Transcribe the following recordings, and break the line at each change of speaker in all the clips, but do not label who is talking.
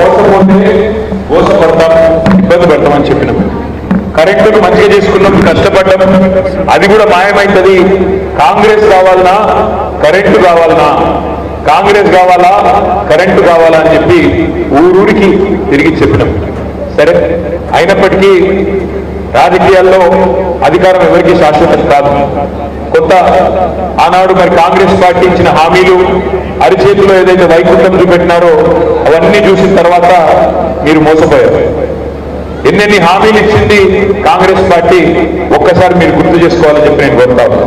మోసపోతే మోసపడతాం ఇబ్బంది పడతామని చెప్పినాం. కరెక్ట్ మంచిగా చేసుకున్నాం కష్టపడ్డాం. అది కూడా మాయమైతుంది. కాంగ్రెస్ కావాలనా కరెంటు కావాలనా? కాంగ్రెస్ కావాలా కరెంటు కావాలా అని చెప్పి ఊరూరికి తిరిగి చెప్పినాం. సరే అయినప్పటికీ రాజకీయాల్లో అధికారం ఎవరికి శాశ్వతం కాదు. కొత్త ఆనాడు మరి కాంగ్రెస్ పార్టీ ఇచ్చిన హామీలు అరిచేతిలో ఏదైతే వైకుంఠం చూపెట్టినారో అవన్నీ చూసిన తర్వాత మీరు మోసపోయారు. ఎన్నెన్ని హామీలు ఇచ్చింది కాంగ్రెస్ పార్టీ ఒక్కసారి మీరు గుర్తు చేసుకోవాలని చెప్పి నేను కోరుతాను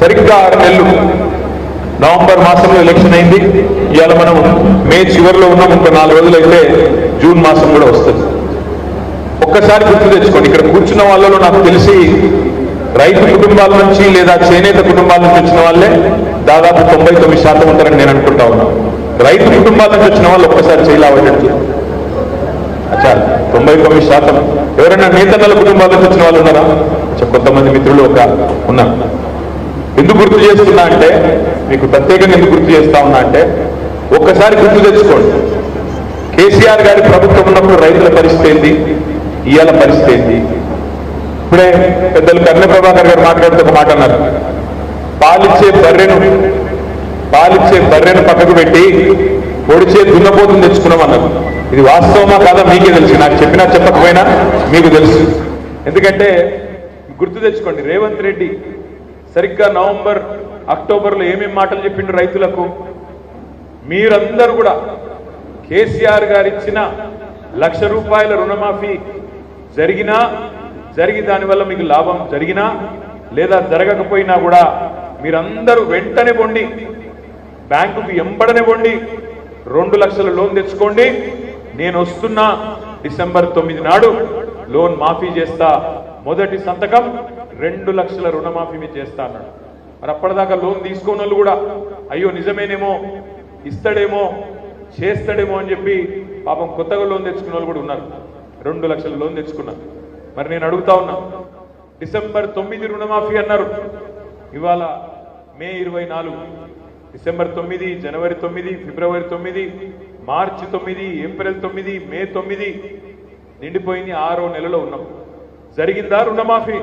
సరిగ్గా ఆరు నెలలు. నవంబర్ మాసంలో ఎలక్షన్ అయింది. ఇవాళ మనం మే చివరిలో ఉన్నాం. ఇంకో నాలుగు రోజులు అయితే జూన్ మాసం కూడా వస్తుంది. ఒక్కసారి గుర్తు తెచ్చుకోండి. ఇక్కడ కూర్చున్న వాళ్ళలో నాకు తెలిసి రైతు కుటుంబాల నుంచి లేదా చేనేత కుటుంబాల నుంచి వచ్చిన వాళ్ళే దాదాపు తొంభై తొమ్మిది శాతం ఉంటారని నేను అనుకుంటా ఉన్నాను. రైతు కుటుంబాల నుంచి వచ్చిన వాళ్ళు ఒక్కసారి చేయలేవటట్టు అచ్చా తొంభై తొమ్మిది శాతం. ఎవరైనా నేతన్నల కుటుంబాల నుంచి వచ్చిన వాళ్ళు ఉన్నారా? కొంతమంది మిత్రులు ఒక ఉన్నారు. ఎందుకు గుర్తు చేస్తున్నా అంటే మీకు ప్రత్యేకంగా ఎందుకు గుర్తు చేస్తా ఉన్నా అంటే ఒక్కసారి గుర్తు తెచ్చుకోండి. కేసీఆర్ గారి ప్రభుత్వం ఉన్నప్పుడు రైతుల పరిస్థితి ఏంటి? ఇవాళ పరిస్థితి ఏంటి? ఇప్పుడే పెద్దలు కర్ణ ప్రభాకర్ గారు మాట్లాడుతూ ఒక మాట అన్నారు. పాలిచ్చే బర్రెను పాలిచ్చే బర్రెను పక్కకు పెట్టి పొడిచే దున్నపోతుని తెచ్చుకున్నాం అన్నారు ఇది వాస్తవమా కాదా మీకే తెలుసు. నాకు చెప్పినా చెప్పకపోయినా మీకు తెలుసు. ఎందుకంటే గుర్తు తెచ్చుకోండి రేవంత్ రెడ్డి సరిగ్గా నవంబర్ అక్టోబర్లో ఏమేం మాటలు చెప్పిండు రైతులకు? మీరందరూ కూడా కేసీఆర్ గారు ఇచ్చిన లక్ష రూపాయల రుణమాఫీ జరిగినా జరిగి దానివల్ల మీకు లాభం జరిగినా లేదా జరగకపోయినా కూడా మీరందరూ వెంటనే పొండి. బ్యాంకుకు ఎంబడనివ్వండి రెండు లక్షల లోన్ తెచ్చుకోండి. నేను వస్తున్నా డిసెంబర్ తొమ్మిది నాడు. లోన్ మాఫీ చేస్తా. మొదటి సంతకం రెండు లక్షల రుణమాఫీ మీద చేస్తా అన్నాడు. మరి అప్పటిదాకా లోన్ తీసుకోని కూడా అయ్యో నిజమేనేమో ఇస్తాడేమో చేస్తాడేమో అని చెప్పి పాపం కొత్తగా లోన్ తెచ్చుకున్న వాళ్ళు కూడా ఉన్నారు. రెండు లక్షల లోన్ తెచ్చుకున్నారు. మరి నేను అడుగుతా ఉన్నా డిసెంబర్ తొమ్మిది రుణమాఫీ అన్నారు. ఇవాళ మే ఇరవై నాలుగు. డిసెంబర్ తొమ్మిది జనవరి తొమ్మిది ఫిబ్రవరి తొమ్మిది మార్చి తొమ్మిది ఏప్రిల్ తొమ్మిది మే తొమ్మిది నిండిపోయింది ఆరో నెలలో ఉన్నాం జరిగిందా రుణమాఫీ?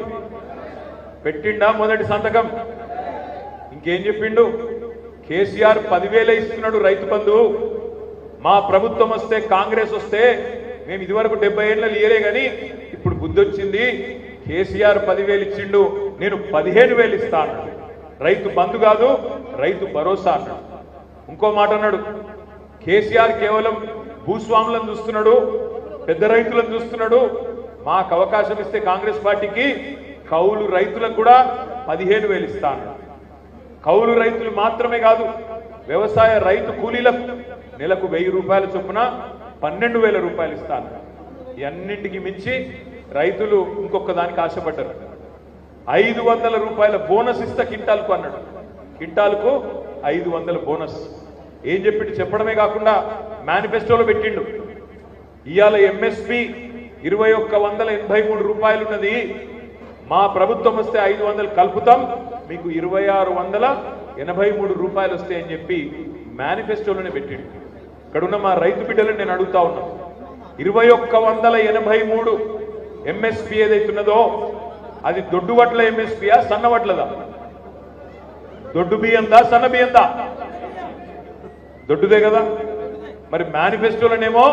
పెట్టిండా మొదటి సంతకం? ఇంకేం చెప్పిండు? కేసీఆర్ పదివేలే ఇస్తున్నాడు రైతు బంధు. మా ప్రభుత్వం వస్తే కాంగ్రెస్ వస్తే మేము ఇదివరకు డెబ్బై ఏళ్ళ ఇయరే కానీ ఇప్పుడు బుద్ధి వచ్చింది కేసీఆర్ పదివేలు ఇచ్చిండు నేను పదిహేను వేలు ఇస్తాను రైతు బంధు కాదు రైతు భరోసా అన్నాడు. ఇంకో మాట అన్నాడు. కేసీఆర్ కేవలం భూస్వాములను చూస్తున్నాడు పెద్ద రైతులను చూస్తున్నాడు. మాకు అవకాశం ఇస్తే కాంగ్రెస్ పార్టీకి కౌలు రైతులకు కూడా పదిహేను వేలు ఇస్తాను కౌలు రైతులు మాత్రమే కాదు వ్యవసాయ రైతు కూలీలకు నెలకు వెయ్యి రూపాయల చొప్పున పన్నెండు వేల రూపాయలు ఇస్తాను ఇవన్నింటికి మించి రైతులు ఇంకొక దానికి ఆశపడ్డారు. ఐదు వందల రూపాయల బోనస్ ఇస్తా కింటాల్కు అన్నాడు. కింటాల్కు ఐదు వందల బోనస్. ఏం చెప్పిండు? చెప్పడమే కాకుండా మేనిఫెస్టోలో పెట్టిండు. ఇవాళ ఎంఎస్పి ఇరవై ఒక్క వందల ఎనభై మూడు రూపాయలు ఉన్నది మా ప్రభుత్వం వస్తే ఐదు వందలు కలుపుతాం. మీకు ఇరవై ఆరు వందల ఎనభై మూడు రూపాయలు వస్తాయని చెప్పి మేనిఫెస్టోలోనే పెట్టిండు. ఇక్కడున్న మా రైతు బిడ్డలను నేను అడుగుతా ఉన్నా. ఇరవై ఒక్క వందల ఎనభై మూడు ఎంఎస్పి ఏదైతున్నదో అది దొడ్డు వడ్ల ఎంఎస్పియా సన్న వడ్లదా దొడ్డు బియ్యందా? సన్న బియ్యందా? దొడ్డుదే కదా. మరి మేనిఫెస్టోలనేమో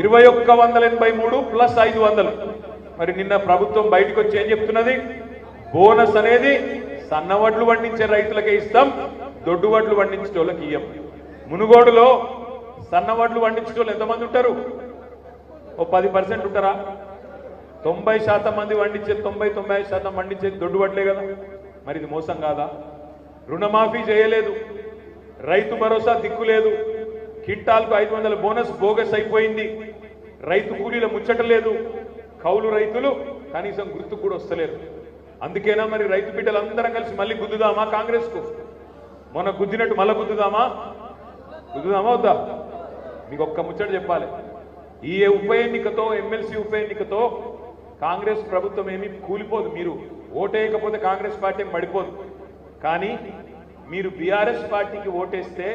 ఇరవై ఒక్క వందల ఎనభై మూడు ప్లస్ ఐదు వందలు. మరి నిన్న ప్రభుత్వం బయటకు వచ్చి ఏం చెప్తున్నది? బోనస్ అనేది సన్న వడ్లు పండించే రైతులకే ఇస్తాం దొడ్డు వడ్లు పండించే వాళ్ళకి ఇయ్యం. మునుగోడులో సన్న వడ్లు పండించే వాళ్ళు ఎంతమంది ఉంటారు? ఓ పది పర్సెంట్ ఉంటారా? తొంభై శాతం మంది వండించేది తొంభై తొంభై ఐదు శాతం వండించేది దొడ్డు వడ్లే కదా. మరి ఇది మోసం కాదా? రుణమాఫీ చేయలేదు. రైతు భరోసా దిక్కు లేదు. కింటాల్కు ఐదు వందల బోనస్ బోగస్ అయిపోయింది. రైతు కూలీల ముచ్చట లేదు. కౌలు రైతులు కనీసం గుర్తు కూడా వస్తలేరు. అందుకేనా మరి రైతు బిడ్డలందరం కలిసి మళ్ళీ గుద్దుదామా కాంగ్రెస్కు మొన్న గుద్దినట్టు మళ్ళీ గుద్దుదామా? గుద్దుదామా వద్దా? మీకు ఒక్క ముచ్చట చెప్పాలి. ఈ ఉప ఎన్నికతో ఎమ్మెల్సీ ఉప ఎన్నికతో కాంగ్రెస్ ప్రభుత్వం ఏమి కూలిపోదు. మీరు ఓటేయకపోతే కాంగ్రెస్ పార్టీ ఏం పడిపోదు కానీ మీరు బీఆర్ఎస్ పార్టీకి ఓటేస్తే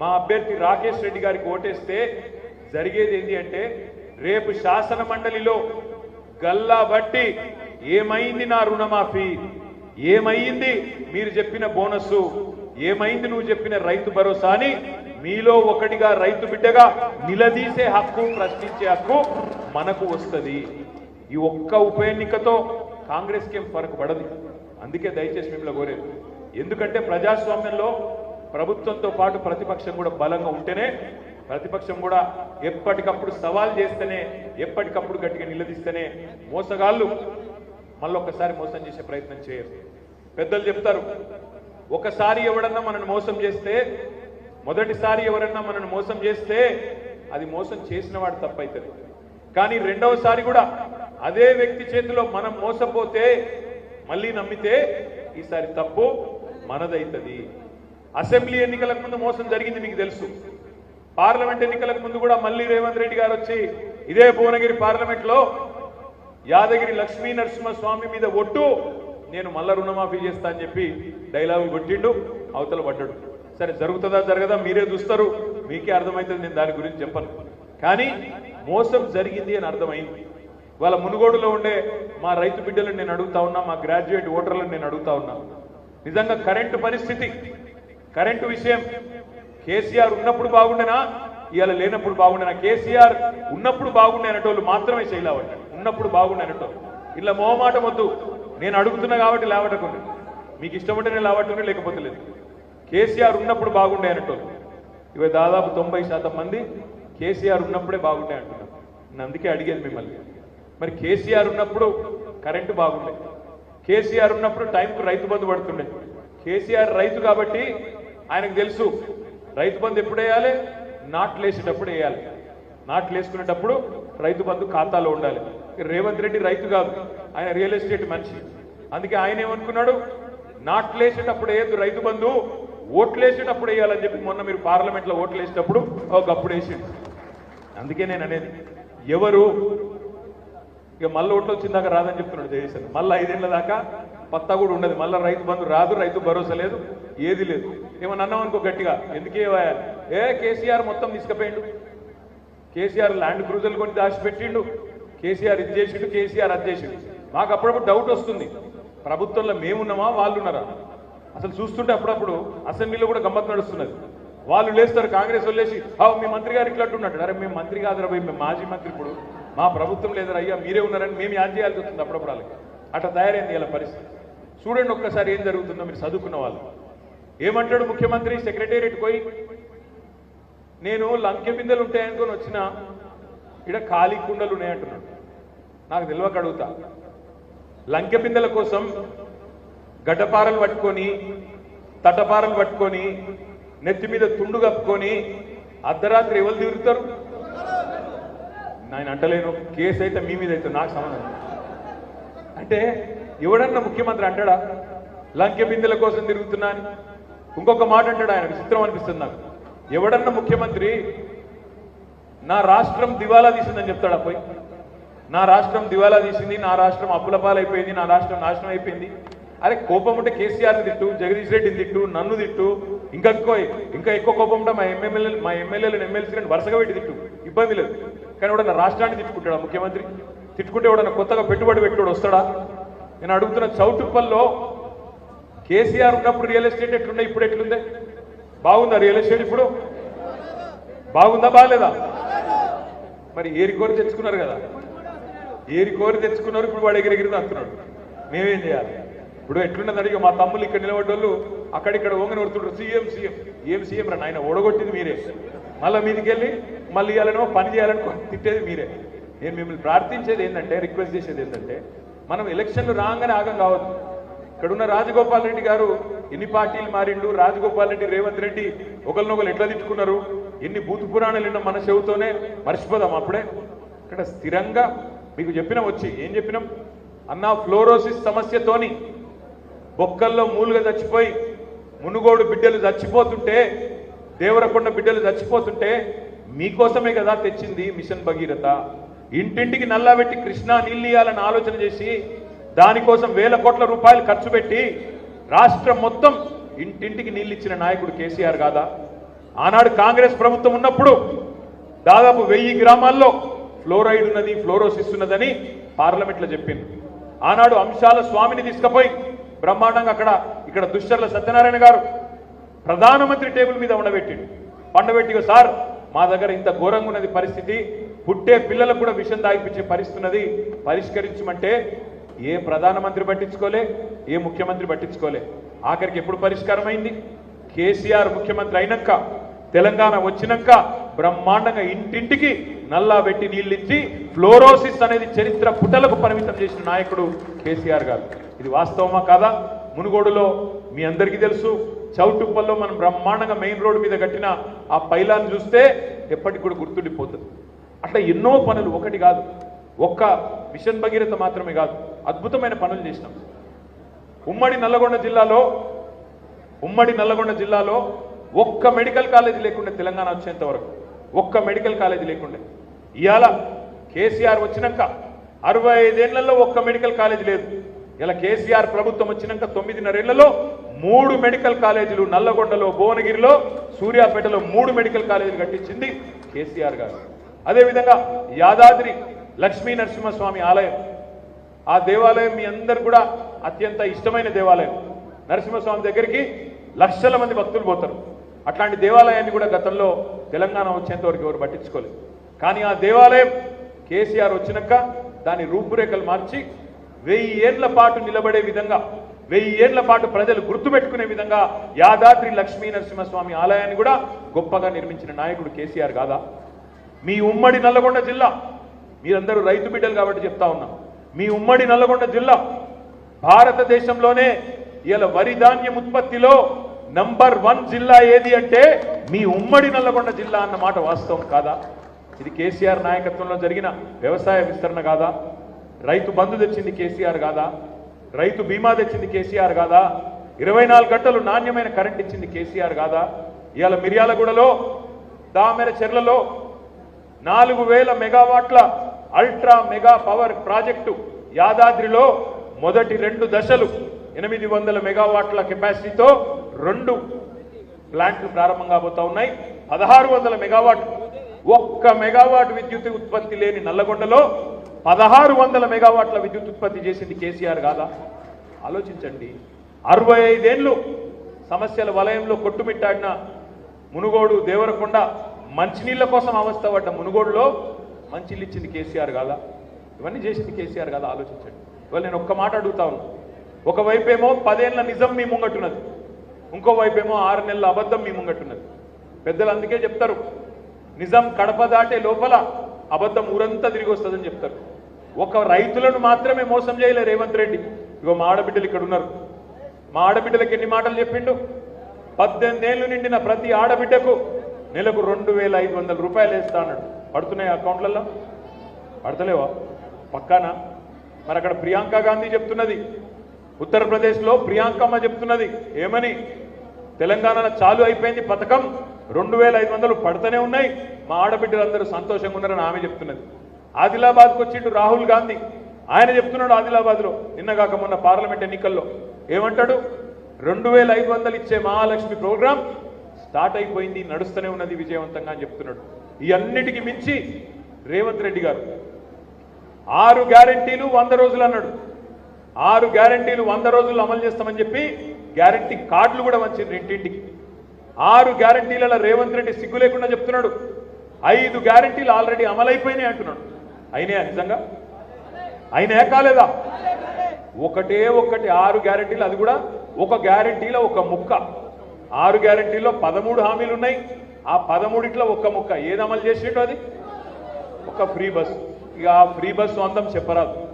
మా అభ్యర్థి రాకేష్ రెడ్డి గారికి ఓటేస్తే
జరిగేది ఏంటి అంటే రేపు శాసన మండలిలో గల్లా బట్టి ఏమైంది నా రుణమాఫీ? ఏమైంది మీరు చెప్పిన బోనస్సు? ఏమైంది నువ్వు చెప్పిన రైతు భరోసా అని మీలో ఒకటిగా రైతు బిడ్డగా నిలదీసే హక్కు ప్రశ్నించే హక్కు మనకు వస్తుంది. ఈ ఒక్క ఉప ఎన్నికతో కాంగ్రెస్కి ఏం ఫరక్ పడదు. అందుకే దయచేసి మిమ్మల్ని కోరేది. ఎందుకంటే ప్రజాస్వామ్యంలో ప్రభుత్వంతో పాటు ప్రతిపక్షం కూడా బలంగా ఉంటేనే ప్రతిపక్షం కూడా ఎప్పటికప్పుడు సవాల్ చేస్తేనే ఎప్పటికప్పుడు గట్టిగా నిలదీస్తేనే మోసగాళ్ళు మళ్ళొక్కసారి మోసం చేసే ప్రయత్నం చేయరు. పెద్దలు చెప్తారు ఒకసారి ఎవడన్నా మనల్ని మోసం చేస్తే మొదటిసారి ఎవరన్నా మనల్ని మోసం చేస్తే అది మోసం చేసిన వాడు తప్పైతుంది. కానీ రెండవసారి కూడా అదే వ్యక్తి చేతిలో మనం మోసపోతే మళ్ళీ నమ్మితే ఈసారి తప్పు మనదైతది. అసెంబ్లీ ఎన్నికలకు ముందు మోసం జరిగింది మీకు తెలుసు. పార్లమెంట్ ఎన్నికలకు ముందు కూడా మళ్ళీ రేవంత్ రెడ్డి గారు వచ్చి ఇదే భువనగిరి పార్లమెంట్లో యాదగిరి లక్ష్మీ నరసింహస్వామి మీద ఒట్టు నేను మళ్ళా రుణమాఫీ చేస్తా అని చెప్పి డైలాగు కొట్టిండు అవతల పడ్డాడు. సరే జరుగుతుందా జరగదా మీరే చూస్తారు. మీకే అర్థమవుతుంది నేను దాని గురించి చెప్పను. కానీ మోసం జరిగింది అని అర్థమైంది. వాళ్ళ మునుగోడులో ఉండే మా రైతు బిడ్డలను నేను అడుగుతా ఉన్నా మా గ్రాడ్యుయేట్ ఓటర్లను నేను అడుగుతా ఉన్నా. నిజంగా కరెంటు పరిస్థితి కరెంటు విషయం కేసీఆర్ ఉన్నప్పుడు బాగుండేనా? ఇవాళ లేనప్పుడు బాగుండేనా? కేసీఆర్ ఉన్నప్పుడు బాగుండే అనేటోళ్ళు మాత్రమే చేయలేవట ఉన్నప్పుడు బాగుండే అనేటోళ్ళు. ఇలా మోహమాటం వద్దు. నేను అడుగుతున్నా కాబట్టి లేవటకుండా మీకు ఇష్టం ఉంటే నేను లేవటం లేకపోతే లేదు. కేసీఆర్ ఉన్నప్పుడు బాగుండే అనేటోళ్ళు. ఇవి దాదాపు తొంభై శాతం మంది కేసీఆర్ ఉన్నప్పుడే బాగుండే అంటున్నారు. నేను అందుకే అడిగాను మిమ్మల్ని. మరి కేసీఆర్ ఉన్నప్పుడు కరెంటు బాగుండే. కేసీఆర్ ఉన్నప్పుడు టైంకు రైతు బంధు పడుతుండే. కేసీఆర్ రైతు కాబట్టి ఆయనకు తెలుసు రైతు బంధు ఎప్పుడు వేయాలి? నాట్లు వేసేటప్పుడు వేయాలి. నాట్లు వేసుకునేటప్పుడు రైతు బంధు ఖాతాలో ఉండాలి. రేవంత్ రెడ్డి రైతు కాదు ఆయన రియల్ ఎస్టేట్ మనిషి. అందుకే ఆయన ఏమనుకున్నాడు? నాట్లు వేసేటప్పుడు వేయద్దు రైతు బంధు ఓట్లు వేసేటప్పుడు వేయాలని చెప్పి మొన్న మీరు పార్లమెంట్లో ఓట్లు వేసేటప్పుడు ఒక అప్పుడు వేసిండు. అందుకే నేను అనేది ఎవరు ఇక మళ్ళీ ఓట్లు వచ్చిందాక రాదని చెప్తున్నాడు జయసేన మళ్ళీ ఐదేళ్ళ దాకా పత్తా కూడా ఉండదు. మళ్ళీ రైతు బంధు రాదు రైతు భరోసా లేదు ఏది లేదు. ఏమన్నా అన్నాం అనుకో గట్టిగా. ఎందుకే ఏ కేసీఆర్ మొత్తం తీసుకుపోయిండు. కేసీఆర్ ల్యాండ్ క్రూజర్లు కొని దాచిపెట్టిండు. కేసీఆర్ ఇది చేసిండు కేసీఆర్ అది చేసిండు. మాకు అప్పుడప్పుడు డౌట్ వస్తుంది. ప్రభుత్వంలో మేమున్నామా వాళ్ళు ఉన్నారా అసలు చూస్తుంటే అప్పుడప్పుడు అసెంబ్లీలో కూడా గమ్మత్ నడుస్తున్నది. వాళ్ళు లేస్తారు కాంగ్రెస్ వాళ్ళు లేచి మీ మంత్రి గారు ఇట్లా ఉన్నట్టు అరే మేము మంత్రి కాదురా మేము మాజీ మంత్రి ఇప్పుడు. మా ప్రభుత్వం లేదని అయ్యా మీరే ఉన్నారని మేము యాద్ చేయాల్సి వస్తుంది అప్పుడప్పుడు వాళ్ళకి. అట్లా తయారైంది ఇలా పరిస్థితి. చూడండి ఒక్కసారి ఏం జరుగుతుందో మీరు చదువుకున్న వాళ్ళు. ఏమంటాడు ముఖ్యమంత్రి సెక్రటేరియట్ పోయి నేను లంకె బిందెలు ఉంటాయనుకొని వచ్చిన ఇక్కడ ఖాళీ కుండలు ఉన్నాయంటున్నాడు నాకు తెలియక అడుగుతా. లంకె బిందెల కోసం గడ్డపారలు పట్టుకొని తటపారలు పట్టుకొని నెత్తి మీద తుండు కప్పుకొని అర్ధరాత్రి ఎవరు తిరుగుతారు? నేను అంటలేను కేసు అయితే మీ మీద అయితే నాకు సంబంధం అంటే ఎవడన్నా ముఖ్యమంత్రి అంటాడా లంకె బిందెల కోసం తిరుగుతున్నాను ఇంకొక మాట అంటాడు ఆయన విచిత్రం అనిపిస్తుంది నాకు. ఎవడన్నా ముఖ్యమంత్రి నా రాష్ట్రం దివాలా తీసిందని చెప్తాడా పోయి? నా రాష్ట్రం దివాలా తీసింది నా రాష్ట్రం అప్పుల పాలైపోయింది నా రాష్ట్రం నాశనం అయిపోయింది. అరే కోపం ఉంటే కేసీఆర్ని తిట్టు జగదీష్ రెడ్డిని తిట్టు నన్ను తిట్టు ఇంకా ఎక్కువ ఇంకా ఎక్కువ కోపం ఉంటే మా ఎమ్మెల్యే మా ఎమ్మెల్యేలను ఎమ్మెల్సీలను వరుసగా పెట్టి తిట్టు. ఇబ్బంది లేదు. కానీ ఎవడన్నా రాష్ట్రాన్ని తిట్టుకుంటాడా? ముఖ్యమంత్రి తిట్టుకుంటే ఎవడన్నా కొత్తగా పెట్టుబడి పెట్టుకోడు వస్తాడా? నేను అడుగుతున్న చౌటుప్పల్లో కేసీఆర్ ఉన్నప్పుడు రియల్ ఎస్టేట్ ఎట్లున్నాయి ఇప్పుడు ఎట్లుందే? బాగుందా రియల్ ఎస్టేట్ ఇప్పుడు? బాగుందా బాగాలేదా? మరి ఏరి కోరి తెచ్చుకున్నారు కదా. ఏరి కోరి తెచ్చుకున్నారు ఇప్పుడు వాడు ఎగిరెగిరి అంటున్నాడు మేమేం చేయాలి? ఇప్పుడు ఎట్లున్నది అడిగి మా తమ్ముళ్ళు ఇక్కడ నిలబడ్డోళ్ళు అక్కడిక్కడ ఓంగని కొడుతుంటారు సీఎం సీఎం. ఏం సీఎం రా నాయన? ఓడగొట్టింది మీరే. మళ్ళీ మీదికెళ్ళి మళ్ళీ ఇవ్వాలనో పని చేయాలనుకో తిట్టేది మీరే. నేను మిమ్మల్ని ప్రార్థించేది ఏంటంటే రిక్వెస్ట్ చేసేది ఏంటంటే మనం ఎలక్షన్లు రాగానే ఆగం కావద్దు. ఇక్కడున్న రాజగోపాల్ రెడ్డి గారు ఎన్ని పార్టీలు మారిండు? రాజగోపాల్ రెడ్డి రేవంత్ రెడ్డి ఒకరినొకరు ఎట్లా తిట్టుకున్నారు? ఎన్ని బూతు పురాణాలు విన్నాం మన చెవుతోనే? మర్చిపోదాం అప్పుడే. ఇక్కడ స్థిరంగా మీకు చెప్పినాం వచ్చి. ఏం చెప్పినాం? అన్నా ఫ్లోరోసిస్ సమస్యతోని బొక్కల్లో మూలుగా చచ్చిపోయి మునుగోడు బిడ్డలు చచ్చిపోతుంటే దేవరకొండ బిడ్డలు చచ్చిపోతుంటే మీకోసమే కదా తెచ్చింది మిషన్ భగీరథ. ఇంటింటికి నల్లాపెట్టి కృష్ణా నీళ్ళు ఇవ్వాలని ఆలోచన చేసి దానికోసం వేల కోట్ల రూపాయలు ఖర్చు పెట్టి రాష్ట్రం మొత్తం ఇంటింటికి నీళ్ళు ఇచ్చిన నాయకుడు కేసీఆర్ కాదా? ఆనాడు కాంగ్రెస్ ప్రభుత్వం ఉన్నప్పుడు దాదాపు వెయ్యి గ్రామాల్లో ఫ్లోరైడ్ ఉన్నది ఫ్లోరోసిస్ ఉన్నదని పార్లమెంట్లో చెప్పింది ఆనాడు అంశాల స్వామిని తీసుకుపోయి బ్రహ్మాండంగా అక్కడ ఇక్కడ దుశ్చర్ల సత్యనారాయణ గారు ప్రధానమంత్రి టేబుల్ మీద ఉండబెట్టిండు. పండబెట్టిగా సార్ మా దగ్గర ఇంత ఘోరంగా ఉన్నది పరిస్థితి. పుట్టే పిల్లలకు కూడా విషం దాగిపించే పరిస్థితి ఉన్నది. పరిష్కరించమంటే ఏ ప్రధానమంత్రి పట్టించుకోలే ఏ ముఖ్యమంత్రి పట్టించుకోలే. ఆఖరికి ఎప్పుడు పరిష్కారం అయింది కేసీఆర్ ముఖ్యమంత్రి అయినాక తెలంగాణ వచ్చినాక బ్రహ్మాండంగా ఇంటింటికి నల్లా పెట్టి నీళ్ళిచ్చి ఫ్లోరోసిస్ అనేది చరిత్ర పుటలకు పరిమితం చేసిన నాయకుడు కేసీఆర్ గారు. ఇది వాస్తవమా కాదా? మునుగోడులో మీ అందరికీ తెలుసు చౌటుప్పల్లో మనం బ్రహ్మాండంగా మెయిన్ రోడ్డు మీద కట్టిన ఆ పైలాన్ని చూస్తే ఎప్పటికి కూడా గుర్తుండిపోతుంది. అట్లా ఎన్నో పనులు ఒకటి కాదు ఒక్క మిషన్ భగీరథ మాత్రమే కాదు అద్భుతమైన పనులు చేసినాం. ఉమ్మడి నల్లగొండ జిల్లాలో ఉమ్మడి నల్లగొండ జిల్లాలో ఒక్క మెడికల్ కాలేజీ లేకుండా తెలంగాణ వచ్చేంత వరకు ఒక్క మెడికల్ కాలేజీ లేకుండా. ఇవాళ కేసీఆర్ వచ్చినాక అరవై ఐదేళ్ళలో ఒక్క మెడికల్ కాలేజీ లేదు. ఇలా కేసీఆర్ ప్రభుత్వం వచ్చినాక తొమ్మిదిన్నరేళ్ళలో మూడు మెడికల్ కాలేజీలు నల్లగొండలో భువనగిరిలో సూర్యాపేటలో మూడు మెడికల్ కాలేజీలు కట్టించింది కేసీఆర్ గారు. అదేవిధంగా యాదాద్రి లక్ష్మీ నరసింహస్వామి ఆలయం. ఆ దేవాలయం మీ అందరు కూడా అత్యంత ఇష్టమైన దేవాలయం. నరసింహస్వామి దగ్గరికి లక్షల మంది భక్తులు పోతారు. అట్లాంటి దేవాలయాన్ని కూడా గతంలో తెలంగాణ వచ్చేంత వరకు ఎవరు పట్టించుకోలేదు. కానీ ఆ దేవాలయం కేసీఆర్ వచ్చినాక దాని రూపురేఖలు మార్చి వెయ్యి ఏళ్ళ పాటు నిలబడే విధంగా వెయ్యి ఏళ్ళ పాటు ప్రజలు గుర్తుపెట్టుకునే విధంగా యాదాద్రి లక్ష్మీ నరసింహస్వామి ఆలయాన్ని కూడా గొప్పగా నిర్మించిన నాయకుడు కేసీఆర్ కాదా? మీ ఉమ్మడి నల్లగొండ జిల్లా మీరందరూ రైతు బిడ్డలు కాబట్టి చెప్తా ఉన్నా మీ ఉమ్మడి నల్లగొండ జిల్లా భారతదేశంలోనే ఇలా వరి ధాన్యం ఉత్పత్తిలో నంబర్ వన్ జిల్లా ఏది అంటే మీ ఉమ్మడి నల్లగొండ జిల్లా అన్న మాట వాస్తవం కాదా? ఇది కేసీఆర్ నాయకత్వంలో జరిగిన వ్యవసాయ విస్తరణ కాదా? రైతు బంధు తెచ్చింది కేసీఆర్ కాదా? రైతు బీమా తెచ్చింది కేసీఆర్ కాదా? ఇరవై నాలుగు గంటలు నాణ్యమైన కరెంట్ ఇచ్చింది కేసీఆర్ కాదా? ఇవాళ మిర్యాలగూడలో దామెర చెర్లలో నాలుగు వేల మెగావాట్ల అల్ట్రా మెగా పవర్ ప్రాజెక్టు యాదాద్రిలో మొదటి రెండు దశలు ఎనిమిది వందల మెగావాట్ల కెపాసిటీతో రెండు ప్లాంట్లు ప్రారంభం కాబోతా ఉన్నాయి. పదహారు వందల మెగావాట్ ఒక్క మెగావాట్ విద్యుత్ ఉత్పత్తి లేని నల్లగొండలో పదహారు వందల మెగావాట్ల విద్యుత్ ఉత్పత్తి చేసింది కేసీఆర్ కాదా? ఆలోచించండి. అరవై ఐదేళ్ళు సమస్యల వలయంలో కొట్టుమిట్టాడిన మునుగోడు దేవరకొండ మంచినీళ్ళ కోసం అవస్థ పడ్డ మునుగోడులో మంచినీళ్ళు ఇచ్చింది కేసీఆర్ కాదా? ఇవన్నీ చేసింది కేసీఆర్ కాదా? ఆలోచించండి. ఇవాళ నేను ఒక్క మాట అడుగుతా ఉన్నా. ఒకవైపు ఏమో పదేళ్ళ నిజం మీ ముంగట్టున్నది ఇంకో వైపు ఏమో ఆరు నెలల అబద్ధం మీ ముంగట్టున్నది పెద్దలు అందుకే చెప్తారు. నిజం కడప దాటే లోపల అబద్ధం ఊరంతా తిరిగి వస్తుందని చెప్తారు. ఒక రైతులను మాత్రమే మోసం చేయలే రేవంత్ రెడ్డి. ఇగో మా ఆడబిడ్డలు ఇక్కడ ఉన్నారు. మా ఆడబిడ్డలకు ఎన్ని మాటలు చెప్పిండు? పద్దెనిమిదేళ్ళు నిండిన ప్రతి ఆడబిడ్డకు నెలకు రెండు వేల ఐదు వందల రూపాయలు వేస్తా అన్నాడు. పడుతున్నాయి అకౌంట్లలో? పడతలేవా? పక్కానా? మరి అక్కడ ప్రియాంక గాంధీ చెప్తున్నది. ఉత్తరప్రదేశ్లో ప్రియాంకమ్మ చెప్తున్నది. ఏమని? తెలంగాణలో చాలు అయిపోయింది పథకం. రెండు వేల ఐదు వందలు పడుతూనే ఉన్నాయి. మా ఆడబిడ్డలందరూ సంతోషంగా ఉన్నారని ఆమె చెప్తున్నది. ఆదిలాబాద్కు వచ్చిండు రాహుల్ గాంధీ. ఆయన చెప్తున్నాడు ఆదిలాబాద్లో నిన్నగాక మొన్న పార్లమెంట్ ఎన్నికల్లో. ఏమంటాడు? రెండు వేల ఐదు వందలు ఇచ్చే మహాలక్ష్మి ప్రోగ్రాం స్టార్ట్ అయిపోయింది నడుస్తూనే ఉన్నది విజయవంతంగా అని చెప్తున్నాడు. ఈ అన్నిటికీ మించి రేవంత్ రెడ్డి గారు. ఆరు గ్యారంటీలు వంద రోజులు అన్నాడు. ఆరు గ్యారంటీలు వంద రోజులు అమలు చేస్తామని చెప్పి గ్యారంటీ కార్డులు కూడా వచ్చింది ఇంటింటికి. ఆరు గ్యారంటీలలో రేవంత్ రెడ్డి సిగ్గు లేకుండా చెప్తున్నాడు. ఐదు గ్యారంటీలు ఆల్రెడీ అమలైపోయినాయి అంటున్నాడు. అయినాయా నిజంగా? అయినా కాలేదా? ఒకటే ఒకటి ఆరు గ్యారంటీలు అది కూడా ఒక గ్యారంటీలో ఒక ముక్క. ఆరు గ్యారంటీలో పదమూడు హామీలు ఉన్నాయి. ఆ పదమూడిట్లో ఒక్క ముక్క. ఏది అమలు చేసినట్టు అది? ఒక ఫ్రీ బస్. ఇక ఆ ఫ్రీ బస్సు అందం చెప్పరాదు.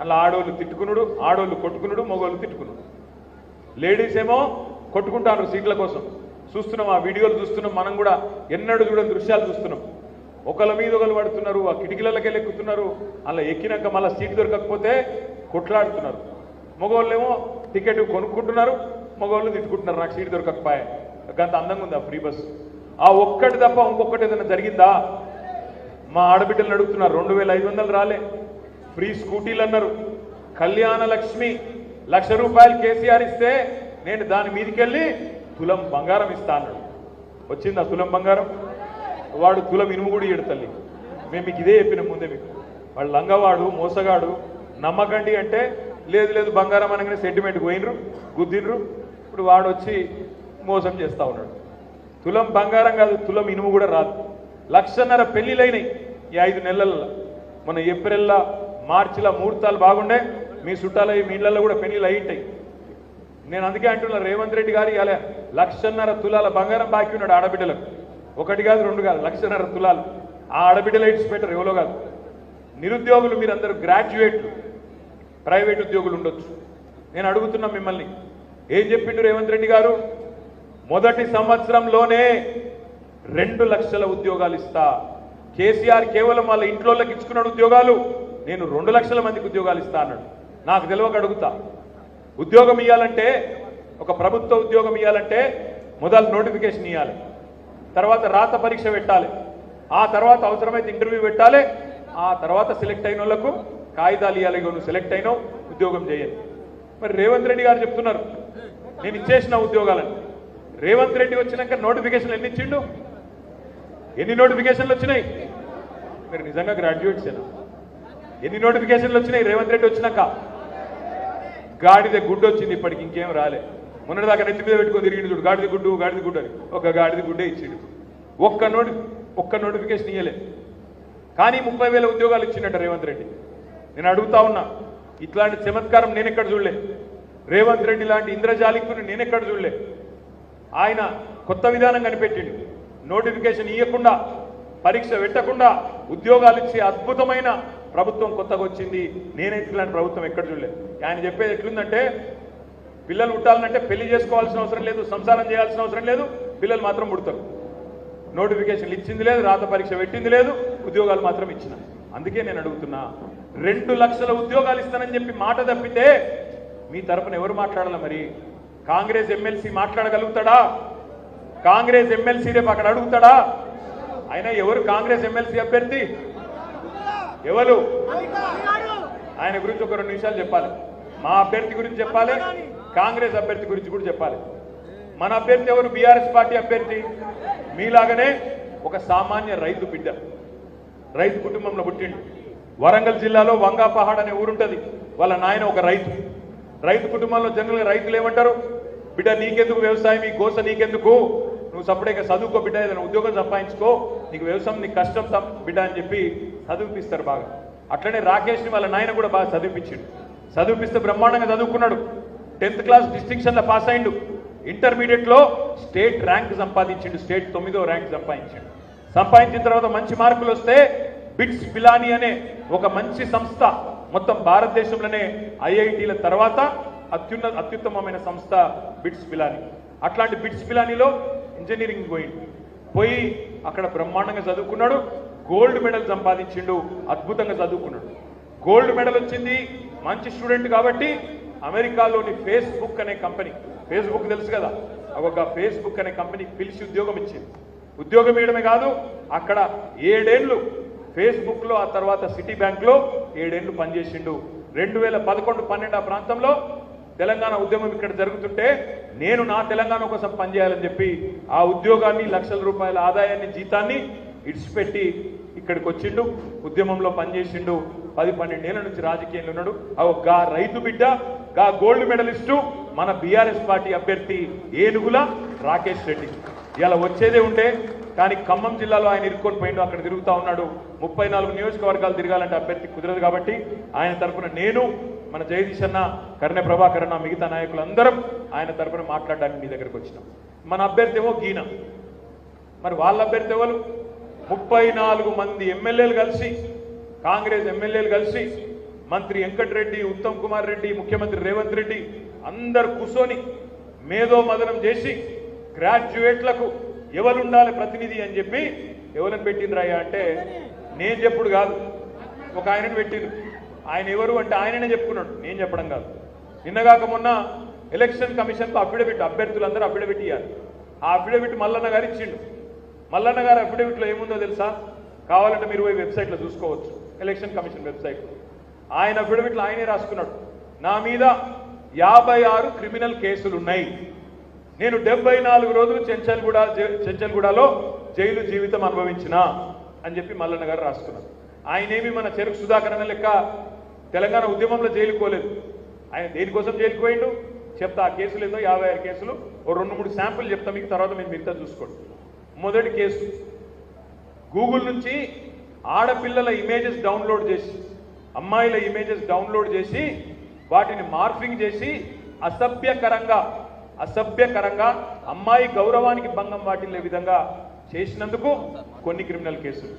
అలా ఆడోళ్ళు తిట్టుకునుడు ఆడోళ్ళు కొట్టుకునుడు మగోళ్ళు తిట్టుకునుడు. లేడీస్ ఏమో కొట్టుకుంటారు సీట్ల కోసం. చూస్తున్నాం ఆ వీడియోలు చూస్తున్నాం మనం కూడా ఎన్నడూ చూడని దృశ్యాలు చూస్తున్నాం. ఒకళ్ళ మీద ఒకళ్ళు పడుతున్నారు ఆ కిటికీలకే ఎక్కుతున్నారు అలా ఎక్కినాక మళ్ళీ సీట్ దొరకకపోతే కొట్లాడుతున్నారు. మగవాళ్ళేమో టికెట్ కొనుక్కుంటున్నారు మగవాళ్ళు తిట్టుకుంటున్నారు నాకు సీట్ దొరకకపోయా. గంత అందంగా ఉంది ఆ ఫ్రీ బస్. ఆ ఒక్కటి తప్ప ఇంకొకటి ఏదైనా జరిగిందా? మా ఆడబిడ్డలను అడుగుతున్నారు రెండు వేల ఐదు వందలు రాలే. ఫ్రీ స్కూటీలు అన్నారు. కళ్యాణ లక్ష్మి లక్ష రూపాయలు కేసీఆర్ ఇస్తే నేను దాని మీదకెళ్ళి తులం బంగారం ఇస్తా అన్నాడు. వచ్చిందా తులం బంగారం? వాడు తులం ఇనుము కూడా ఇయ్యడు తల్లి. మేము మీకు ఇదే చెప్పిన ముందే మీకు. వాడు లంగవాడు మోసగాడు నమ్మకండి అంటే లేదు లేదు బంగారం అనగానే సెంటిమెంట్ పోయినరు గుద్దినరు. ఇప్పుడు వాడు వచ్చి మోసం చేస్తా ఉన్నాడు. తులం బంగారం కాదు తులం ఇనుము కూడా రాదు. లక్షన్నర పెళ్ళిలైనాయి ఈ ఐదు నెలల్లో మన ఏప్రిల్లా మార్చిలా ముహూర్తాలు బాగుండే మీ చుట్టాల మీ ఇళ్ళలో కూడా పెళ్ళిలు అయ్యింటాయి నేను అందుకే అంటున్నా రేవంత్ రెడ్డి గారు ఇలా లక్షన్నర తులాల బంగారం బాకీ ఉన్నాడు ఆడబిడ్డలకు. ఒకటి కాదు రెండు కాదు లక్షన్నర తులాలు. ఆ ఆడబిడ్డల లైట్స్ పెట్టరు ఎవరో కాదు. నిరుద్యోగులు మీరందరూ గ్రాడ్యుయేట్లు. ప్రైవేట్ ఉద్యోగులు ఉండొచ్చు. నేను అడుగుతున్నా మిమ్మల్ని. ఏం చెప్పిండు రేవంత్ రెడ్డి గారు? మొదటి సంవత్సరంలోనే రెండు లక్షల ఉద్యోగాలు ఇస్తా. కేసీఆర్ కేవలం వాళ్ళ ఇంట్లోకి ఇచ్చుకున్నాడు ఉద్యోగాలు. నేను రెండు లక్షల మందికి ఉద్యోగాలు ఇస్తా అన్నాడు. నాకు తెలియక అడుగుతా. ఉద్యోగం ఇవ్వాలంటే ఒక ప్రభుత్వ ఉద్యోగం ఇవ్వాలంటే మొదలు నోటిఫికేషన్ ఇవ్వాలి తర్వాత రాత పరీక్ష పెట్టాలి. ఆ తర్వాత అవసరమైతే ఇంటర్వ్యూ పెట్టాలి. ఆ తర్వాత సెలెక్ట్ అయిన వాళ్ళకు కాగితాలు ఇవ్వాలి నువ్వు సెలెక్ట్ అయినావు ఉద్యోగం చేయాలి మరి రేవంత్ రెడ్డి గారు చెప్తున్నారు నేను ఇచ్చేసిన ఉద్యోగాలని. రేవంత్ రెడ్డి వచ్చినాక నోటిఫికేషన్ ఎన్ని ఇచ్చిండు? ఎన్ని నోటిఫికేషన్లు వచ్చినాయి? మీరు నిజంగా గ్రాడ్యుయేట్సేనా? ఎన్ని నోటిఫికేషన్లు వచ్చినాయి రేవంత్ రెడ్డి వచ్చినాక? గాడిద గుడ్డు వచ్చింది ఇప్పటికి ఇంకేం రాలే. మొన్నటిదాకా నెత్తి మీద పెట్టుకొని తిరిగిండు చూడు గాడిది గుడ్డు గాడిది గుడ్డు అని. ఒక గాడిది గుడ్డే ఇచ్చిండు. ఒక్క నోటి ఒక్క నోటిఫికేషన్ ఇయ్యలే. కానీ ముప్పై వేల ఉద్యోగాలు ఇచ్చిండట రేవంత్ రెడ్డి. నేను అడుగుతా ఉన్నా ఇట్లాంటి చమత్కారం నేనెక్కడ చూడలే? రేవంత్ రెడ్డి లాంటి ఇంద్రజాలికుని నేనెక్కడ చూడలే? ఆయన కొత్త విధానం కనిపెట్టిండు. నోటిఫికేషన్ ఇవ్వకుండా పరీక్ష పెట్టకుండా ఉద్యోగాలు ఇచ్చే అద్భుతమైన ప్రభుత్వం కొత్తగా వచ్చింది. నేనైతే ఇలాంటి ప్రభుత్వం ఎక్కడ చూడలేదు ఆయన చెప్పేది ఎట్లుందంటే పిల్లలు పుట్టాలంటే పెళ్ళి చేసుకోవాల్సిన అవసరం లేదు సంసారం చేయాల్సిన అవసరం లేదు పిల్లలు మాత్రం పుడతారు. నోటిఫికేషన్లు ఇచ్చింది లేదు రాత పరీక్ష పెట్టింది లేదు ఉద్యోగాలు మాత్రం ఇచ్చిన. అందుకే నేను అడుగుతున్నా రెండు లక్షల ఉద్యోగాలు ఇస్తానని చెప్పి మాట తప్పితే మీ తరపున ఎవరు మాట్లాడాలి మరి? కాంగ్రెస్ ఎమ్మెల్సీ మాట్లాడగలుగుతాడా? కాంగ్రెస్ ఎమ్మెల్సీ రేపు అక్కడ అడుగుతాడా? అయినా ఎవరు కాంగ్రెస్ ఎమ్మెల్సీ అభ్యర్థి? ఎవరు? ఆయన గురించి ఒక రెండు నిమిషాలు చెప్పాలి. మా అభ్యర్థి గురించి చెప్పాలి. కాంగ్రెస్ అభ్యర్థి గురించి కూడా చెప్పాలి. మన అభ్యర్థి ఎవరు? బీఆర్ఎస్ పార్టీ అభ్యర్థి. మీలాగనే ఒక సామాన్య రైతు బిడ్డ. రైతు కుటుంబంలో పుట్టిండు. వరంగల్ జిల్లాలో వంగాపహాడ్ అనే ఊరుంటుంది. వాళ్ళ నాయన ఒక రైతు. రైతు కుటుంబంలో జనరల్గా రైతులు ఏమంటారు? బిడ్డ నీకెందుకు వ్యవసాయం? ఈ గోస నీకెందుకు? నువ్వు సపరేట్గా చదువుకో బిడ్డ ఏదైనా ఉద్యోగం సంపాదించుకో. నీకు వ్యవసాయం నీకు కష్టం బిడ్డ అని చెప్పి చదివిపిస్తారు బాగా. అట్లనే రాకేష్ని వాళ్ళ నాయన కూడా బాగా చదివిపించిండు చదివిపిస్తే బ్రహ్మాండంగా చదువుకున్నాడు. టెన్త్ క్లాస్ డిస్టింక్షన్లో పాస్ అయిండు. ఇంటర్మీడియట్లో స్టేట్ ర్యాంక్ సంపాదించిండు. స్టేట్ తొమ్మిదో ర్యాంక్ సంపాదించిండు. సంపాదించిన తర్వాత మంచి మార్కులు వస్తే బిట్స్ పిలాని అనే ఒక మంచి సంస్థ మొత్తం భారతదేశంలోనే ఐఐటీల తర్వాత అత్యున్న అత్యుత్తమమైన సంస్థ బిట్స్ పిలాని అట్లాంటి బిట్స్ పిలానిలో ఇంజనీరింగ్ పోయిండు. పోయి అక్కడ బ్రహ్మాండంగా చదువుకున్నాడు. గోల్డ్ మెడల్ సంపాదించిండు. అద్భుతంగా చదువుకున్నాడు. గోల్డ్ మెడల్ వచ్చింది మంచి స్టూడెంట్ కాబట్టి అమెరికాలోని ఫేస్బుక్ అనే కంపెనీ ఫేస్బుక్ తెలుసు కదా ఒక ఫేస్బుక్ అనే కంపెనీ పిలిచి ఉద్యోగం ఇచ్చింది. ఉద్యోగం ఇవ్వడమే కాదు అక్కడ ఏడేళ్ళు ఫేస్బుక్లో ఆ తర్వాత సిటీ బ్యాంక్లో ఏడేళ్ళు పనిచేసిండు. రెండు వేల పదకొండు పన్నెండు ఆ ప్రాంతంలో తెలంగాణ ఉద్యమం ఇక్కడ జరుగుతుంటే నేను నా తెలంగాణ కోసం పనిచేయాలని చెప్పి ఆ ఉద్యోగాన్ని లక్షల రూపాయల ఆదాయాన్ని జీతాన్ని ఇడిచిపెట్టి ఇక్కడికి వచ్చిండు ఉద్యమంలో పనిచేసిండు. పది పన్నెండేళ్ళ నుంచి రాజకీయంలో ఉన్నాడు. ఆ రైతు బిడ్డ గా గోల్డ్ మెడలిస్టు మన బీఆర్ఎస్ పార్టీ అభ్యర్థి ఏనుగుల రాకేష్ రెడ్డి. ఇలా వచ్చేదే ఉంటే కానీ ఖమ్మం జిల్లాలో ఆయన ఇరుక్కొని పోయిండు అక్కడ తిరుగుతా ఉన్నాడు. ముప్పై నాలుగు నియోజకవర్గాలు తిరగాలంటే అభ్యర్థి కుదరదు కాబట్టి ఆయన తరఫున నేను మన జయదీష్ అన్న కర్ణె ప్రభాకర్ అన్న మిగతా నాయకులందరం ఆయన తరపున మాట్లాడడానికి మీ దగ్గరకు వచ్చినాం. మన అభ్యర్థి ఏమో గీన. మరి వాళ్ళ అభ్యర్థి ఎవరు? ముప్పై నాలుగు మంది ఎమ్మెల్యేలు కలిసి కాంగ్రెస్ ఎమ్మెల్యేలు కలిసి మంత్రి వెంకటరెడ్డి ఉత్తమ్ కుమార్ రెడ్డి ముఖ్యమంత్రి రేవంత్ రెడ్డి అందరు కూర్చొని మేధో మదనం చేసి గ్రాడ్యుయేట్లకు ఎవరుండాలి ప్రతినిధి అని చెప్పి ఎవరిని పెట్టిండ్రయ్యా అంటే నేను చెప్పుడు కాదు. ఒక ఆయనను పెట్టిండ్రు. ఆయన ఎవరు అంటే ఆయననే చెప్పుకున్నాడు. నేను చెప్పడం కాదు. నిన్నగాక మొన్న ఎలక్షన్ కమిషన్కు అఫిడవిట్ అభ్యర్థులందరూ అఫిడవిట్ ఇవ్వాలి ఆ అఫిడవిట్ మల్లన్న గారు ఇచ్చిండు. మల్లన్న గారు అఫిడవిట్లో ఏముందో తెలుసా? కావాలంటే మీరు పోయి వెబ్సైట్లో చూసుకోవచ్చు. ఎలక్షన్ కమిషన్ వెబ్సైట్లో ఆయన అఫిడవిట్లు ఆయనే రాసుకున్నాడు. నా మీద యాభై ఆరు క్రిమినల్ కేసులు ఉన్నాయి నేను డెబ్బై నాలుగు రోజులు చెంచల్గూడ జై- చెంచల్గూడలో జైలు జీవితం అనుభవించిన అని చెప్పి మల్లన్న గారు రాసుకున్నారు. ఆయనేమి మన చెరుకు సుధాకరణ లెక్క తెలంగాణ ఉద్యమంలో జైలుకోలేదు ఆయన దేనికోసం జైలుకోయిండు చెప్తా ఆ కేసులు ఏదో యాభై ఆరు కేసులు ఓ రెండు మూడు శాంపుల్ చెప్తా మీకు తర్వాత మీరు మిగతా చూసుకోండి. మొదటి కేసు గూగుల్ నుంచి ఆడపిల్లల ఇమేజెస్ డౌన్లోడ్ చేసి అమ్మాయిల ఇమేజెస్ డౌన్లోడ్ చేసి వాటిని మార్ఫింగ్ చేసి అసభ్యకరంగా అసభ్యకరంగా అమ్మాయి గౌరవానికి భంగం వాటిల్లే విధంగా చేసినందుకు కొన్ని క్రిమినల్ కేసులు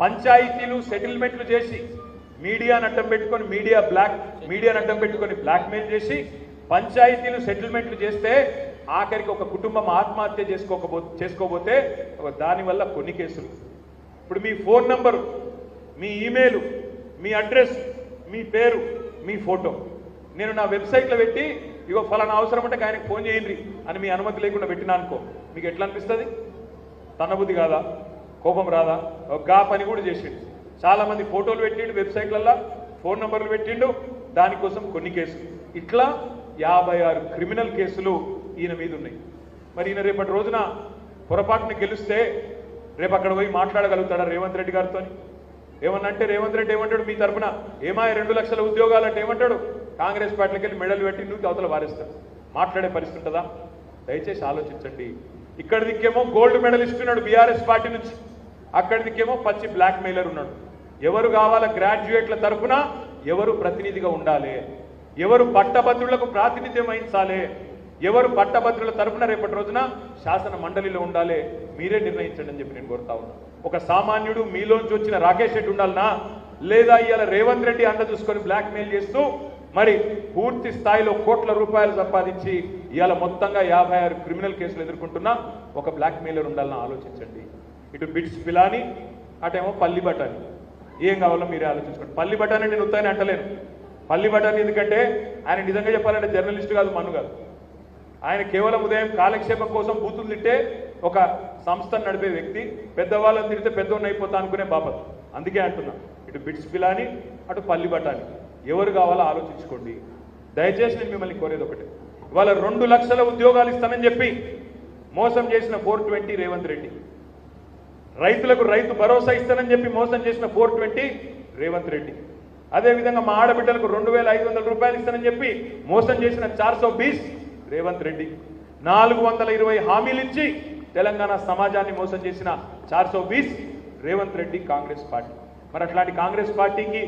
పంచాయతీలు సెటిల్మెంట్లు చేసి మీడియాను అడ్డం పెట్టుకొని మీడియా బ్లాక్ మీడియాను అడ్డం పెట్టుకొని బ్లాక్మెయిల్ చేసి పంచాయతీలు సెటిల్మెంట్లు చేస్తే ఆఖరికి ఒక కుటుంబం ఆత్మహత్య చేసుకోకపో చేసుకోబోతే ఒక దానివల్ల కొన్ని కేసులు ఇప్పుడు మీ ఫోన్ నంబరు మీ ఈమెయిల్ మీ అడ్రస్ మీ పేరు మీ ఫోటో. నేను నా వెబ్సైట్లో పెట్టి ఇగో ఫలానా అవసరం అంటే ఆయనకు ఫోన్ చేయండి అని మీ అనుమతి లేకుండా పెట్టినా అనుకో మీకు ఎట్లా అనిపిస్తుంది? తన్నబుద్ధి కాదా? కోపం రాదా? ఒక గా పని కూడా చేసిండు. చాలామంది ఫోటోలు పెట్టిండు వెబ్సైట్లల్లో ఫోన్ నెంబర్లు పెట్టిండు దానికోసం కొన్ని కేసులు. ఇట్లా యాభై ఆరు క్రిమినల్ కేసులు ఈయన మీద ఉన్నాయి మరి ఈయన రేపటి రోజున పొరపాటున గెలిస్తే రేపు అక్కడ పోయి మాట్లాడగలుగుతాడా రేవంత్ రెడ్డి గారితో ఏమన్నంటే రేవంత్ రెడ్డి ఏమంటాడు మీ తరపున? ఏమాయ రెండు లక్షల ఉద్యోగాలు అంటే ఏమంటాడు? కాంగ్రెస్ పార్టీకి వెళ్ళి మెడలు పెట్టి నువ్వు అవతల వారిస్తాడు మాట్లాడే పరిస్థితి ఉంటుందా? దయచేసి ఆలోచించండి. ఇక్కడ దిక్కేమో గోల్డ్ మెడల్ ఇస్తున్నాడు బీఆర్ఎస్ పార్టీ నుంచి. అక్కడ దిక్కేమో పచ్చి బ్లాక్ మెయిలర్ ఉన్నాడు. ఎవరు కావాల గ్రాడ్యుయేట్ల తరఫున ఎవరు ప్రతినిధిగా ఉండాలి? ఎవరు పట్టభద్రులకు ప్రాతినిధ్యం వహించాలి? ఎవరు పట్టభద్రుల తరపున రేపటి రోజున శాసన మండలిలో ఉండాలి మీరే నిర్ణయించండి అని చెప్పి నేను కోరుతా ఉన్నా. ఒక సామాన్యుడు మీలోంచి వచ్చిన రాకేష్ రెడ్డి ఉండాలనా? లేదా ఇవాళ రేవంత్ రెడ్డి అండ చూసుకొని బ్లాక్మెయిల్ చేస్తూ మరి పూర్తి స్థాయిలో కోట్ల రూపాయలు సంపాదించి ఇవాళ మొత్తంగా యాభై ఆరు క్రిమినల్ కేసులు ఎదుర్కొంటున్న ఒక బ్లాక్మెయిలర్ ఉండాలని ఆలోచించండి. ఇటు బిట్స్ పిలాని అటేమో పల్లి బటాని ఏం కావాలో మీరే ఆలోచించుకోండి. పల్లి బటాని నేను ఉత్తాయని అంటలేను. పల్లి బటాని ఎందుకంటే ఆయన నిజంగా చెప్పాలంటే జర్నలిస్ట్ కాదు మన్ను కాదు. ఆయన కేవలం ఉదయం కాలక్షేపం కోసం బూతులు తిట్టే ఒక సంస్థను నడిపే వ్యక్తి పెద్దవాళ్ళని తిడితే పెద్దోడిని అయిపోతా అనుకునే బాపత్. అందుకే అంటున్నా ఇటు బిట్స్ పిలాని అటు పల్లి బటాని ఎవరు కావాలో ఆలోచించుకోండి. దయచేసి నేను మిమ్మల్ని కోరేది ఒకటి. ఇవాళ రెండు లక్షల ఉద్యోగాలు ఇస్తానని చెప్పి మోసం చేసిన ఫోర్ ట్వంటీ రేవంత్ రెడ్డి. రైతులకు రైతు భరోసా ఇస్తానని చెప్పి మోసం చేసిన ఫోర్ ట్వంటీ రేవంత్ రెడ్డి. అదేవిధంగా మా ఆడబిడ్డలకు రెండు వేల ఐదు వందల రూపాయలు ఇస్తానని చెప్పి మోసం చేసిన చార్ సో బీస్ రేవంత్ రెడ్డి నాలుగు వందల ఇరవై హామీలు ఇచ్చి తెలంగాణ సమాజాన్ని మోసం చేసిన చార్సో బీస్ రేవంత్ రెడ్డి కాంగ్రెస్ పార్టీ. మరి అట్లాంటి కాంగ్రెస్ పార్టీకి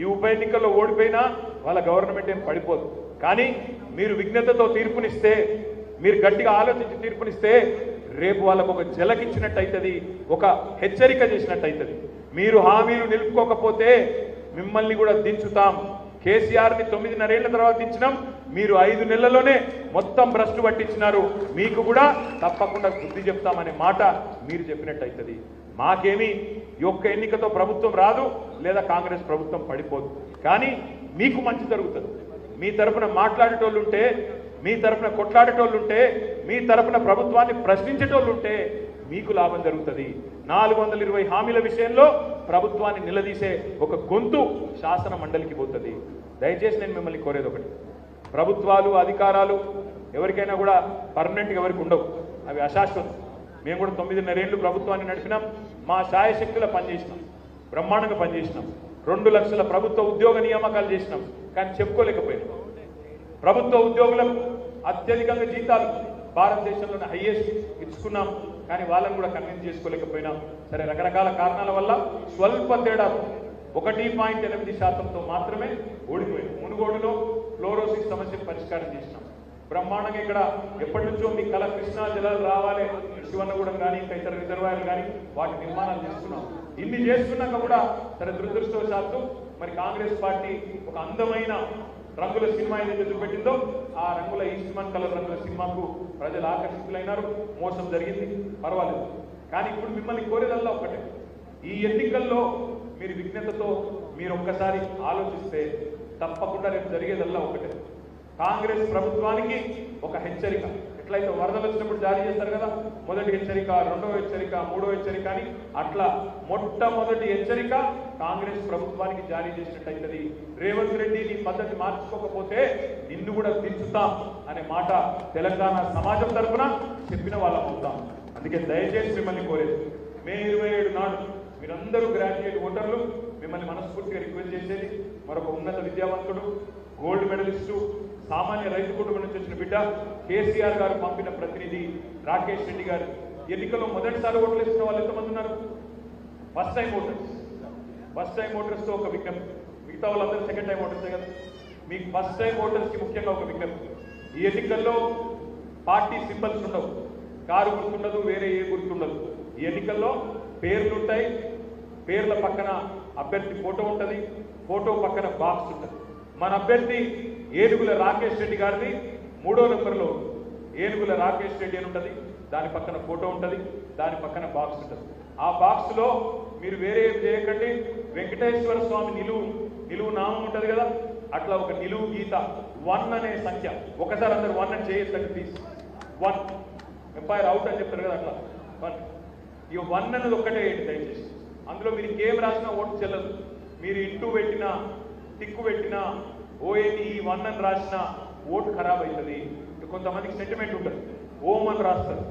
ఈ ఉప ఎన్నికల్లో ఓడిపోయినా వాళ్ళ గవర్నమెంట్ ఏం పడిపోదు. కానీ మీరు విఘ్నతతో తీర్పునిస్తే మీరు గట్టిగా ఆలోచించి తీర్పునిస్తే రేపు వాళ్ళకు ఒక జలకిచ్చినట్టు అవుతుంది ఒక హెచ్చరిక చేసినట్టు అవుతుంది మీరు హామీలు నిలుపుకోకపోతే మిమ్మల్ని కూడా దించుతాం. కేసీఆర్ని తొమ్మిదిన్నరేళ్ళ తర్వాత ఇచ్చినాం. మీరు ఐదు నెలల్లోనే మొత్తం భ్రష్టు పట్టించినారు. మీకు కూడా తప్పకుండా బుద్ధి చెప్తామనే మాట మీరు చెప్పినట్టయితుంది. మాకేమీ మాకేమి ఈ ఒక్క ఎన్నికతో ప్రభుత్వం రాదు లేదా కాంగ్రెస్ ప్రభుత్వం పడిపోదు. కానీ మీకు మంచి జరుగుతుంది. మీ తరపున మాట్లాడేటోళ్ళుంటే మీ తరపున కొట్లాడేటోళ్ళు ఉంటే మీ తరపున ప్రభుత్వాన్ని ప్రశ్నించేటోళ్ళు ఉంటే మీకు లాభం జరుగుతుంది. నాలుగు వందల ఇరవై హామీల విషయంలో ప్రభుత్వాన్ని నిలదీసే ఒక గొంతు శాసన మండలికి పోతుంది. దయచేసి నేను మిమ్మల్ని కోరేది ఒకటి. ప్రభుత్వాలు అధికారాలు ఎవరికైనా కూడా పర్మనెంట్గా ఎవరికి ఉండవు. అవి అశాశ్వతం. మేము కూడా తొమ్మిదిన్నరేళ్ళు ప్రభుత్వాన్ని నడిపినాం. మా శాయశక్తుల పనిచేసినాం బ్రహ్మాండంగా పనిచేసినాం రెండు లక్షల ప్రభుత్వ ఉద్యోగ నియామకాలు చేసినాం. కానీ చెప్పుకోలేకపోయినాం. ప్రభుత్వ ఉద్యోగులకు అత్యధికంగా జీతాలు. భారతదేశంలోనే హైయెస్ట్ ఇచ్చుకున్నాం. కానీ వాళ్ళని కూడా కన్విన్స్ చేసుకోలేకపోయినాం. సరే రకరకాల కారణాల వల్ల స్వల్ప తేడా ఒకటి పాయింట్ ఎనిమిది శాతంతో మాత్రమే ఓడిపోయింది. మునుగోడులో ఫ్లోరోసిస్ సమస్య పరిష్కారం చేసినాం. బ్రహ్మాండంగా ఇక్కడ ఎప్పటి నుంచో మీ కళ కృష్ణా జలాలు రావాలి శివన్నగూడెం కానీ ఇంకా ఇతర రిజర్వాయర్లు కానీ వాటి నిర్మాణాలు చేస్తున్నాం. ఇన్ని చేస్తున్నాక కూడా సరే దురదృష్టవశాత్తు మరి కాంగ్రెస్ పార్టీ ఒక అందమైన రంగుల సినిమా ఏదైతే చూపెట్టిందో ఆ రంగుల ఈస్ట్మన్ కలర్ రంగుల సినిమాకు ప్రజలు ఆకర్షితులైనారు. మోసం జరిగింది. పర్వాలేదు. కానీ ఇప్పుడు మిమ్మల్ని కోరేదల్లా ఒకటే ఈ ఎన్నికల్లో మీరు విఘ్నతతో మీరు ఒక్కసారి ఆలోచిస్తే తప్పకుండా రేపు జరిగేదల్లా ఒకటే కాంగ్రెస్ ప్రభుత్వానికి ఒక హెచ్చరిక. ఎట్లయితే వరదలు వచ్చినప్పుడు జారీ చేస్తారు కదా? మొదటి హెచ్చరిక రెండవ హెచ్చరిక మూడో హెచ్చరిక అని అట్లా మొట్టమొదటి హెచ్చరిక కాంగ్రెస్ ప్రభుత్వానికి జారీ చేసినట్టయితది. రేవంత్ రెడ్డి నీ పద్ధతి మార్చుకోకపోతే నిన్ను కూడా దించుతాం అనే మాట తెలంగాణ సమాజం తరఫున చెప్పిన వాళ్ళం అవుతాం. అందుకే దయచేసి మిమ్మల్ని కోరేది మే ఇరవై ఏడు నాడు మీరందరూ గ్రాడ్యుయేట్ ఓటర్లు మిమ్మల్ని మనస్ఫూర్తిగా రిక్వెస్ట్ చేసేది మరొక ఉన్నత విద్యావంతుడు గోల్డ్ మెడలిస్టు సామాన్య రైతు కుటుంబం నుంచి వచ్చిన బిడ్డ కేసీఆర్ గారు పంపిన ప్రతినిధి రాకేష్ రెడ్డి గారు. ఎన్నికల్లో మొదటిసారి ఓట్లు వేసిన వాళ్ళు ఎంతమంది ఉన్నారు? First time voters first time ఓటర్స్తో ఒక విజ్ఞప్తి మిగతా వాళ్ళందరూ సెకండ్ టైం ఓటర్సే కదా. మీకు ఫస్ట్ టైం ఓటర్స్కి ముఖ్యంగా ఒక విజ్ఞప్తి ఈ ఎన్నికల్లో పార్టీ సింబల్స్ ఉండవు. కారు గుర్తుండదు వేరే ఏ గుర్తుండదు. ఈ ఎన్నికల్లో పేర్లు ఉంటాయి. పేర్ల పక్కన అభ్యర్థి ఫోటో ఉంటుంది. ఫోటో పక్కన బాక్స్ ఉంటుంది. మన అభ్యర్థి ఏనుగుల రాకేష్ రెడ్డి గారిది మూడో నెంబర్లో ఏనుగుల రాకేష్ రెడ్డి అని ఉంటుంది. దాని పక్కన ఫోటో ఉంటుంది. దాని పక్కన బాక్స్ ఉంటుంది. ఆ బాక్స్లో మీరు వేరే ఏం చేయకండి. వెంకటేశ్వర స్వామి నిలువు నిలువు నామం ఉంటది కదా అట్లా ఒక నిలువు గీత వన్ అనే సంఖ్య. ఒకసారి అందరు వన్ అని చేయొద్దండి ప్లీజ్ వన్. ఎంపైర్ అవుట్ అని చెప్తారు కదా అట్లా. వన్. ఈ వన్ అనేది ఒక్కటే ఏంటి దయచేసి? అందులో మీరు ఇంకేం రాసినా ఓటు చెల్లదు. మీరు ఇంటూ పెట్టినా తిక్కు పెట్టినా ఓఏటి వన్ అని రాసినా ఓటు ఖరాబ్ అవుతుంది కొంతమందికి సెంటిమెంట్ ఉంటుంది. ఓం అని రాస్తారు.